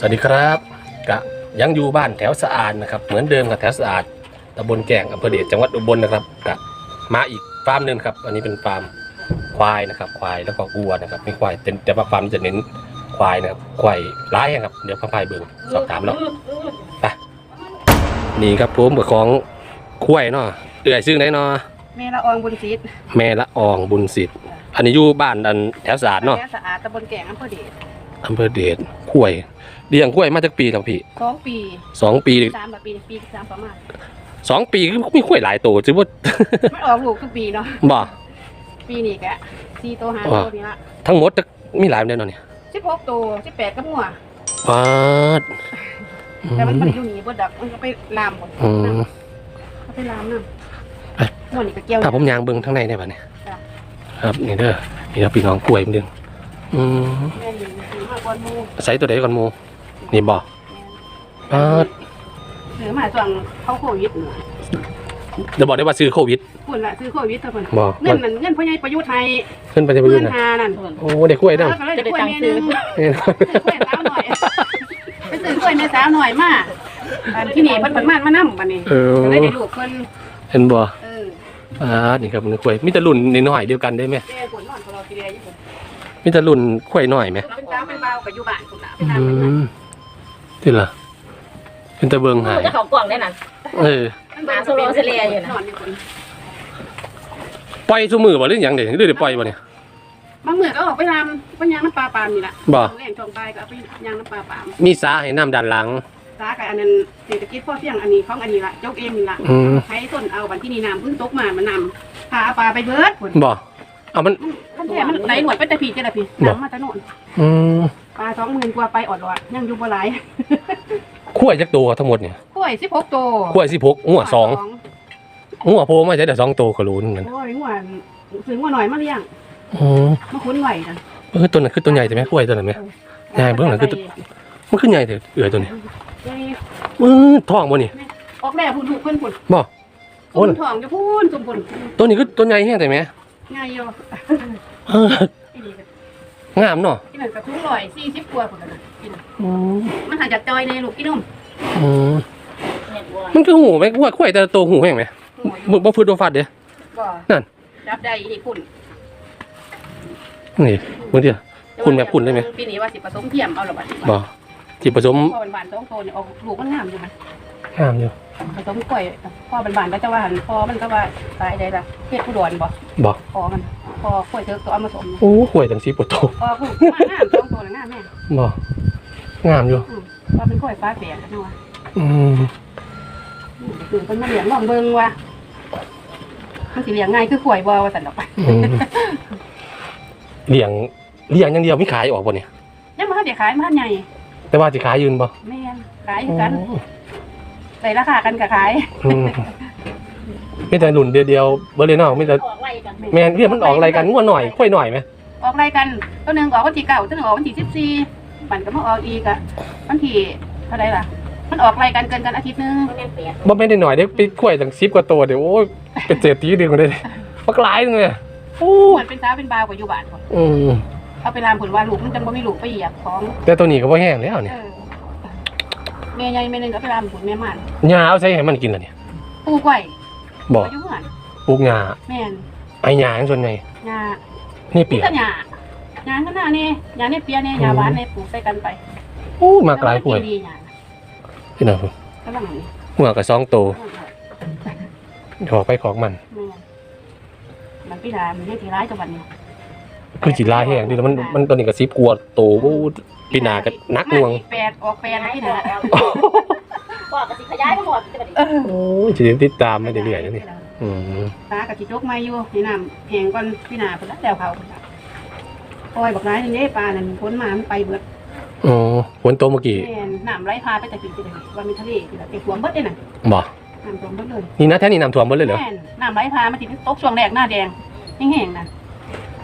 สวัสดีครับกะยังอยู่บ้านแถวสะอาดนะครับ เหมือนเดิมกับแถวสะอาดตำบลแก่งอำเภอเดชจังหวัดอุบลนะครับกะมาอีกฟาร์มหนึ่งครับ อันนี้เป็นฟาร์มควายนะครับควายแล้วก็วัวนะครับไม่ควายแต่แต่ว่าฟาร์มจะเน้นควายนะครับควายร้ายครับเดี๋ยวพาไปเบิ่งสอบถามแล้วไปนี่ครับผมกับของควายเนาะเอื่อยซึ่งไหนเนาะแม่ละอองบุญศรีแม่ละอองบุญสิทธิ์อันนี้อยู่บ้านอันแถวสะอาดเนาะแม่สะอาดตำบลแก่งอำเภอเดช อำเภอเดชควายเลี้ยงควายมาจากปีแล้วพี่สองปีสองปีสามแบบปีปีสามประมาณสองปีก็มีควายหลายตัวจือว่ามันออกลูกทุกปีเนาะบ่ปีนี้แกะสี่ตัวห้าว่าตัวนี่ละทั้งหมดจะมีหลายแน่นอนเนี่ยสิบหกตัวสิบแปดก็มั่วปาดอืแต่มันมมันอยู่นี่บดดักมันก็ไปลามหมดอืมก็ไปลามน้ไปำมั่วนี่ก็เกี่ยวถ้าผมยางเบิ่งทั้งในได้ป่ะเนี่ยจ้ะครับนี่เด้อนี่เราพี่น้องกล้วยมันดึงอืม แม่อยู่ถือมากกว่าหมูใส่ตัวใดก่อนหมูนี่บ่ปาดถือมาส่วนเขาโควิดน่ะเดี๋ยวบอกได้ว่าซื้อโควิด คุณละซื้อโควิดเท่าคนบ่ เงินนั่นเงินพ่อใหญ่ประยุทธ์ไทยขึ้นไปจะไปเงิยืนนน่ะหานั่นโอ้เด็กกล้วยแล้เด้อวก็เลยได้กล้วยแม่นึงนี่ซื้อกล้วยสาวหน่อยไปซื้อกล้วยแม่สาวหน่อยมาอันที่นี่เพิ่นเพิ่นมานมานํบัดนี้เออก็เลยได้ลูกเพิ่นเห็นบ่เออปาดนี่ครับมันกล้วยมีแต่รุ่นน้อยๆเดียวกันได้ไหม แม่ผ มีแต่รุ่นกล้วยน้อยไหมเป็นเจ้าเป็นเบากับอยู่บ้านคุณน่ะไปอืตามเพิ่นมที่ล่ะเป็นตะเบิงหาย จะเขากล่องได้น่ะเออน่ะหาโซโลเซเลียอยู่นะนอนอยู่คนปล่อยซุมือบ่หรือหยังเด้หรือได้ปล่อยบ่เนี่ย บางมื้อก็ออกไปตามไปย่างน้ำปลาปามนี่ล่ะบ่ แรงช่วงบ่ายก็เอาไปย่างน้ำปลาปามมีสาให้น้ำด้านหลังสากับอันนั้นเศรษฐกิจพ่อเพียงอันนี้ของอันนี้ล่ะยกเองนี่ล่ะอืม ใช้ต้นเอาบัดที่นี่น้ำเพิ่งตกมามันนำพาปลาไปเบิดพุ่นบ่ เอามันมันแท้มันไหลหนวดไปแต่ผีเจ้าล่ะพี่บ่น้ำมาแตะโน่นอืมปลา20,000กว่าไปออดรอดยังอยู่บ่หลายขั้วจักตัวทั้งหมดเนี่ยกล้วย16ตัวขั้ว16หัวสองหัวโพมาใช้แต่สองตัวก็รู้เหมือนกันโอ้ยหัวซื้อหัวหน่อยมาเลี้ยงอืมมาคุ้นไหวกันเออตัวนั้นคือตัวใหญ่ใช่ไหมขั้วตัวนั้นไหม ใหญ่เบิ่งหน่อยคือมันขึ้นใหญ่เถอะเอือตัวนี้เออท้องบ่นี่ออกแล้วพุ่นลูกเพิ่นพุ่นบ่โอ้พุ่ยนทองจะพุ่นสมพุ่นตัวนี้คือตัวใหญ่แห้งแต่ไหม ง่ายอยู่เอออีนี่ก็งามเนาะที่นั่นกระทุ้งลอยสี่สิบกว่าพุ่นน่ะกินอืมมันหาจากจอยในลูกพี่นุ่มอืมเนี่ยบัวมันคือหูไหมขั้วขั้วแต่ละตัวหูแห้งไหมหัวอยู่บ่บ่ฟืดบ่ฟัดเด้ บ่นั่นจับได้อีนี่พุ่นนี่เบิ่งดิคุณแบบคุณได้ไหม ปีนี้ว่าสิผสมเทียมเอาละบัดบ่ที่ผสมพ่อเป็นบานสองโตนี่ออกลูกมันงามอยู่มัน งามอยู่ผสมกล้วยพ่อเป็นบานก็จะว่าหันพ่อมันก็ว่าตายได้ละเฮ็ดผู้ดอนบ่บ่พ่อมันพ่อกล้วยเธอก็เอามาสมโอ้ห่วยจังสีปวดโตพ่อผู้มางามสองโตน่ะงามแม่บ่งามอยู่อืมว่าเป็นกล้วยฟ้าแฝดนะว่าอืมหรือเป็นมาเลี้ยงลองเบิ่งว่ามันสิเลี้ยงง่ายคือข่วยบ่ว่าซั่นดอกไปอืมเลี้ยงเลี้ยงอย่างเดียวไม่ขายออกบ่เนี่ยยังบ่ทันได้ขายมันทันใหญ่แต่ว่าสิขายยืนบ่แม่นขายคือกัน ได้ราคากันก็ขายอืมมีแต่รุ่นเดียวๆบ่เลยเนาะมีแต่ออกไล่กันแม่นเรียกมันออกอะไรกันงัวหน่อยค่อยหน่อยไหมออกรายกันตัวหนึงออกวันที่9ตัวหนึงออกวันที่14มันก็มาออกอีกอะวันที่เท่าไหร่ล่ะ มันออกรายกันเกินกันอาทิตย์หนึงมันเป็นเปียกบ่แม่นได้หน่อยได้ไปค่อยตั้ง10กว่าตัวเดี๋ยวโอ้ยเป็นเศรษฐีเดียวกันเลยบักหลายนึงเลยโอ้เหมือนเป็นสาวเป็นบ่าวกว่าอยู่บ้านพุ่นอืมเอาไปลามผลว่าลูกมันจังบ่มีลูกไปเหยียบของแต่ตัวนี้ก็บ่แห้งแล้วเนี่ยเออ แม่ใหญ่แม่หนึงก็ไปลามผลแม่มันหญ้าเอาใส่ให้มันกินล่ะเนี่ยปลูกไว้บ่บ่อยู่เฮือนปลูกหญ้าแม่นไอ้หญ้าส่วนใหญ่หญ้านี่เปียกแต่หญ้าหญ้าข้างหน้านี่หญ้าในเปียนี่หญ้าหวานนี่ปลูกใส่กันไปโอ้มากหลายกล้วยดีหญ้าพี่น้องกำลังนี่หัวกับสองตัวออกไปของมันแม่นมันพี่ดามันยังสิร้ายจังหวัดนี้คือจิลาแห้งดิแล้วมันมันตัวนี้ก็10กว่าตัว โอ้ปีหน้าก็นักหน่วง แปดออกแปดนะพี่นะบอกกระสิขยายไปหมดจะไปดิโอ้ยสิติดตามมาเรื่อยๆนะนี่อืมตากะสิจกมาอยู่ให้น้ำแห้งก่อนพี่นาเพิ่นละแล้วเขาปล่อยบักร้ายนึงเด้ปลานั่นพ้นมามันไปเบิดอ๋อฝนตกเมื่อกี้แม่นน้ำไหลพาไปแต่ปีไปเลยว่ามีทะเลที่ละเก็บหัวมเบิดเด้น่ะบ่น้ำท่วมเบิดเลยนี่นะแท้นี่น้ำท่วมหมดเลยเหรอแม่นน้ำไหลพามาที่ตกช่วงแรกหน้าแดงแห้งๆน่ะ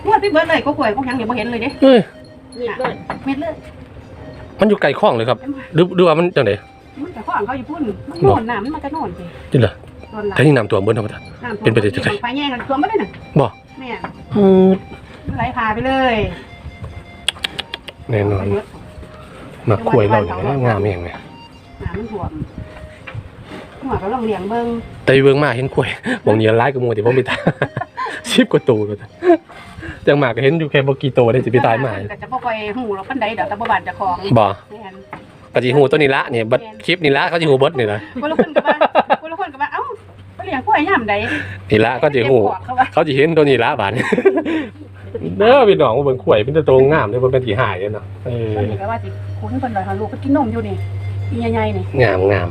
งวดไปเบิดเลยก็ข่วยพวกยังเดี๋ยวบ่เห็นเลยเด้เอ้ย หยิบเลยเม็ดเลยมันอยู่ไกลคลองเลยครับดูดูว่ามันจังได๋มันแต่ข้างเขาอยู่พุ่นมันโน่นน้ำมันก็โน่นสิจิล่ะส่วนหลังแต่นี่น้ำท่วมเบิ้ลธรรมดาน้ำท่วมเป็นไปได้จังไงไฟแย่งกันท่วมไม่ได้น่ะบ่แม่นอืมไหลพาไปเลยแน่นอนมาคุยเราอย่างนี้งามเองไงน้ำมันท่วมหัวก็ลองเลี้ยงเบิ่งแต่เบิ่งมาเห็นคุยบางเนียร้ายกับหมูที่ผมไปตาย ชิบกว่าตัวเลยจังหมากก็เห็นอยู่แค่บกี่ตัวได้สิไปตายหมาก็จะบ่ค่อยหูเราปานใดดอกแต่บ่บานเจ้าของบ่แม่นกะจิหูตัวนี้ละเนี่ยบัดคลิปนี้ละเขาจิหูเบดนี่ละคนละคนก็ว่าคนละคนก็ว่าเอ้าไปเลี้ยงกล้วยยามใดนี่ละก็จิหูเจ็บปอกเขาว่าเขาจะเห็นตัวนี้ละบาดเด้อพี่น้องเบิ่งข่วยเป็นตัวงามเลยบ่เป็นกี่หายเลยเนาะเออเพิ่นก็ว่าสิคุ้นเพิ่นว่าหาลูกก็กินนมอยู่นี่อีใหญ่ๆนี่งามงาม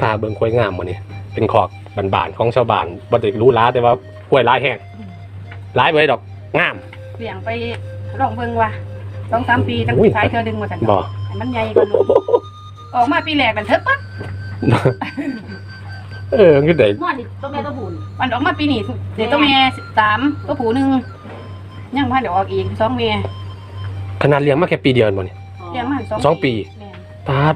พาเบิ่งข่วยงามหมดนี่เป็นขอกบานๆของชาวบ้านบ่ได้รู้ล้าแต่ว่า ข่วยลายแห้งลายบ่ได้ดอกงาม เลี้ยงไปลองเบิ่งว่าสองสามปีจังอุ้ยขายเธอดึงมาสั่นบ่ ให้มันใหญ่กว่าลูกออกมาปีแรกมันเถิดปั๊บเออคือได้หม้อนี่ตัวแม่ตัวบุญมันออกมาปีนี้เดี๋ยวตัวแม่สามตัวผู้หนึ่งยังพันเดี๋ยวออกอีกสองแม่ขนาดเลี้ยงมาแค่ปีเดียวบ่นี่เลี้ยงมาสองสองปีแม่นปาด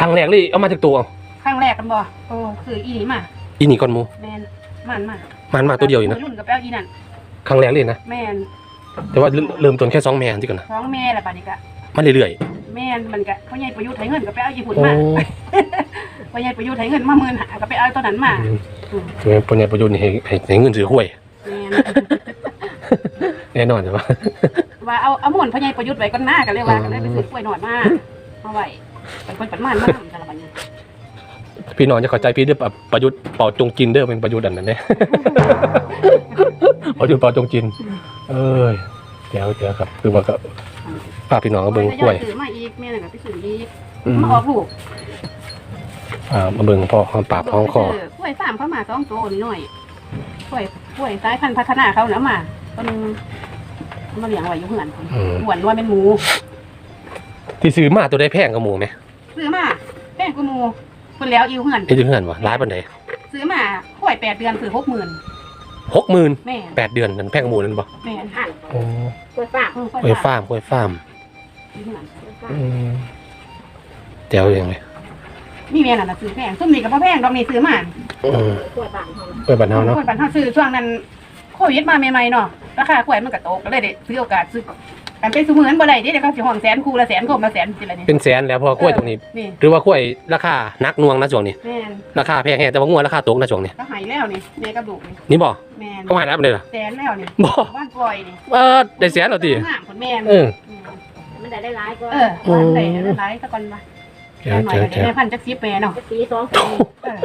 ครั้งแรกเลยเอามาจากตัวเอาครั้งแรกกันบ่โอ้คืออีนี่มาอีนี่ก่อนหมูแมนมันมา มันมาตัวเดียวอยู่นะ รุ่นกับแป้วอีนั่นครั้งแรกเลยนะ แมนแต่ว่าเริ่มเริ่มต้นแค่สองแม่ที่ก่อนนะสองแม่ละปานนี้กะมันเรื่อยแม่นมันกะเขาใหญ่ประยุทธ์ไถเงินกับแป้วญี่ปุ่นๆโอ้มาเขาใหญ่ประยุทธ์ไถเงินมาหมื่นหากับไปเอาตัวนั้นมาอืมตัวนี้ปัญญาประโยชน์นี่ให้ให้ให้เงินซื้อหวย แม่นแน่นอนใช่ปะว่าเอาเอาหมุนพ่อใหญ่ประยุทธ์ไว้ก่อนหน้ากันเลยว่าก็เลยไปซื้อกล้วยหนอดมาเอาไว้เป็นคนปัดมันมากแต่ละบัดนี้ พี่น้องจะเข้าใจพี่เด้อปะประยุทธ์เป่าจงกินเด้อเป็นประยุทธ์อันนั้นเด้ประยุทธ์เป่าจงกิน เอ้ยเดี๋ยวเดี๋ยวครับ คือว่าก็พาพี่น้องมาเบิ่งกล้วยซื้อมาอีกแม่น่ะก็ไปซื้ออีกอืม มาออกลูกอ่ามาเบิ่งพ่อหอมปากหอมคอ กล้วยสามเข้ามาสองตัวนิดหน่อยกล้วยกล้วยสายพันธุ์พัฒนาเขาแล้วมาต้นงมาเลี้ยงไว้อยู่เหือนอืมหวนว่าเป็นหมูที่ซื้อมาตัวได้แพงกับหมูไหมซื้อมาแป้งกูหมู คนแล้วอยู่เหือนไอ้ที่เพื่อนวะร้ายปันใดซื้อมากล้วยแปดเดือนซื้อหกหมื่นหกหมื่นแม่แปดเดือนนั่นแพงกับหมูนั่นบ่แม่หั่นโอ้กล้วยฝากเออกกล้วยฟาร์มกล้วยฟาร์มอยู่เหือนกล้วยฝากอืมเดี๋ยวยังไงนี่แม่น่ะนะซื้อแพงซุ่มนี่กับพ่อแพงดอกนี่ซื้อมาอืมกล้วยบางเขาเปิดบัตรเนาเนาะคนปันเขาซื้อช่วงนั้นโควิดมาใหม่ๆเนาะราคากล้วยมันก็ตกก็เลยได้ซื้อโอกาสซื้อกั นเป็นสมือนบ่ได้เดี๋ยวเขาสิห้องแสนคู่ละแสนคมละแสนสิละนี่เป็นแสนแล้วเพราะว่ากล้วยตรงนี้ นี่หรือว่ากล้วยราคานักหน่วงนะช่วงนี้ แม่นราคาแพงแฮะแต่ว่างวดราคาตกนะช่วงนี้ก็หายแล้วนี่แม่กับลูกนี่นี่บ่แม่นก็หายแล้วเลยเหรอแสนแล้วนี่บ่บ้านปล่อยนี่เออได้แสนแล้วติงามคนแม่นเออมันได้หลายๆก็เออบ้านไหนหลายตะกอนมาเดี๋ยวหน่อยเดี๋ยวก็เดี๋ยวได้พันจักสิบแม่เนาะจะปีสองปีเออ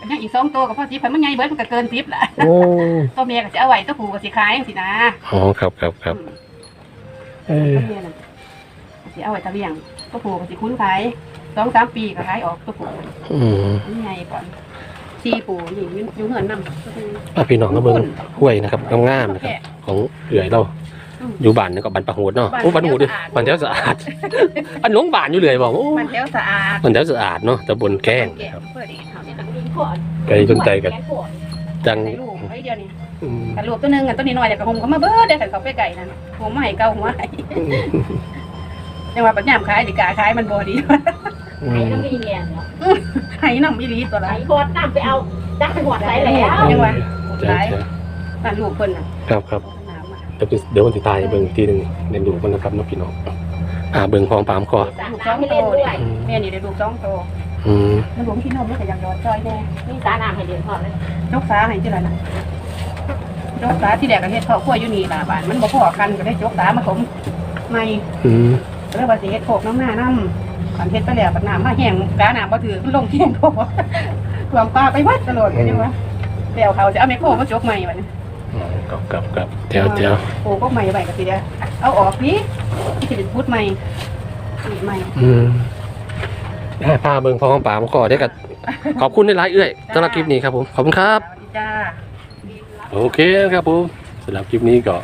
อันนี้อีกสองตัวกับพ่อสิบพันมันใหญ่เบิดมันก็เกินสิบละโอ้ตัวแม่ก็สิเอาไว้ตัวผู้ก็สิขายจังซี่นะอ๋อครับครับครับ เออตัวแม่น่ะสิเอาไว้ตะเลี้ยงตัวผู้ก็สิคุ้นขายสองสามปีก็ขายออกตัวผู้อืมนี่ไงก่อนซีปูนี่อยู่อยู่เหินนำอะพี่น้องก็เบิ่งห้วยนะครับงามๆนะครับของเอื่อยเรา อยู่บ้านนี่ก็บ้านปะโหดเนาะโอ้บ้านโหดดิบ้านแถวสะอาด อันหลงบ้านอยู่เลยบอกโอ้มันแถวสะอาดบ้านแถวสะอาดเนาะตำบลแก้งแกะนะครับเพื่อดีเขาเนี่ยมีขวดไกลจนใจกัน แกงขวด จัง ในลูกไอ้เดียวนี่อืมแต่ลูกตัวหนึงอะตัวนี้น้อยแต่กระหมเขามาเบิดได้กันเขาไปไก่นั่นหัวใหม่เก่าหัวใหม่ยังว่าปัญญามขายดีกาขายมันบ่ดี อืไอ้มน้ำมีเงี้ยเนาะให้น้ำอีหลีตัวละไอ้ขวดน้ำไปเอาจักไปหวดใส่แล้วยังว่าจ้ะจ้ะนั่นลูกเพิ่นน่ะครับครับน้ำอะเดี๋ยวเดี๋ยววันที่ตายเบิ่งอีกทีหนึงในดูมันนะครับเนาะพี่น้องอ่าเบิ่งของปามคอสระน้ำให้เล่นด้วยแม่นี่ได้ลูกสองโต อืมมันหลวงพี่นมแล้วก็ยังยอดจอยแน่มีสระน้ำให้เล่นพอเลยยกสาให้ที่ไรนะยกสาที่แดกกระเฮ็ดข้าวคั่วอยู่นี่ล่ะบ้านมันบ่พอกันก็ได้ยกสามาถมใหม่อืมก็เลยว่าสิเฮ็ดโขกน้ำหน้าน้ำขันเฮ็ดไปแล้วบัดน้ำมาแห้งกาน้ำบ่ถือมันลงเที่ยงโตท่วมปลาไปวัดตลอดเลยว่าเดี๋ยวเขาจะเอาไมโครมาจกใหม่บัดนี้อ๋อกับกับกับเดี๋ยวเดี๋ยวโอ้ก็ใหม่ไว้ก็สิเด้อเอาออกนี่ที่สิเป็นพุทธใหม่อีกใหม่อืมอ่า พาเบิ่งของปามคอได้กับขอบคุณในไลน์เอื้อยสำหรับคลิปนี้ครับผมขอบคุณครับ สวัสดีจ้าโอเคครับผมสำหรับคลิปนี้ก็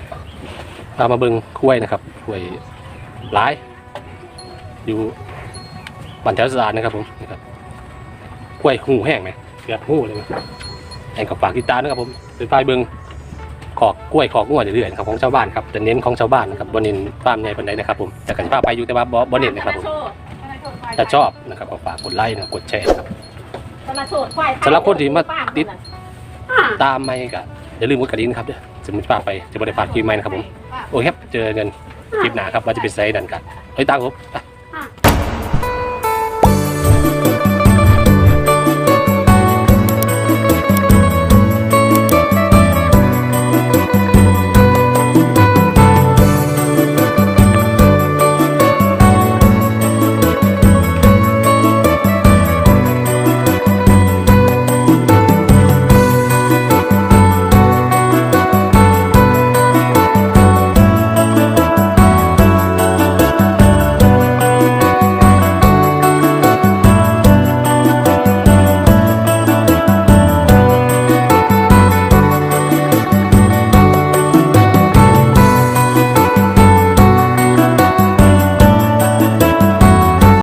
พามาเบิ่งกล้วยนะครับกล้วยหลาย อยู่บ้านแถวสะอาดนะครับผมนะครับกล้วยหูแห้งไหมเกือบหูเลยไหมแห่งกับฝากติดตามนะครับผมเป็นพายเบิ่งขอกกล้วยขอกงวดเรื่อยๆนะครับของชาวบ้านครับแต่เน้นของชาวบ้านนะครับบนเน้นฟาร์มใหญ่ปานใดนะครับผมแต่กันพาไปอยู่แต่ว่าบ่บ่เน้นนะครับผม ถ้าชอบนะครับก็ฝากกดไลค์นะกดแชร์นะครับจะมาโสดควายสำหรับคนที่มาติดอ่าตามไม่ก็อย่าลืมกดกระดิ่งนะครับเด้อสมมติป้าไปจะบริพลาดคลิปใหม่นะครับผม โอเคครับ เจอกันคลิปหน้าครับว่าจะเป็นไซส์ดันกันเฮ้ยตามผมไป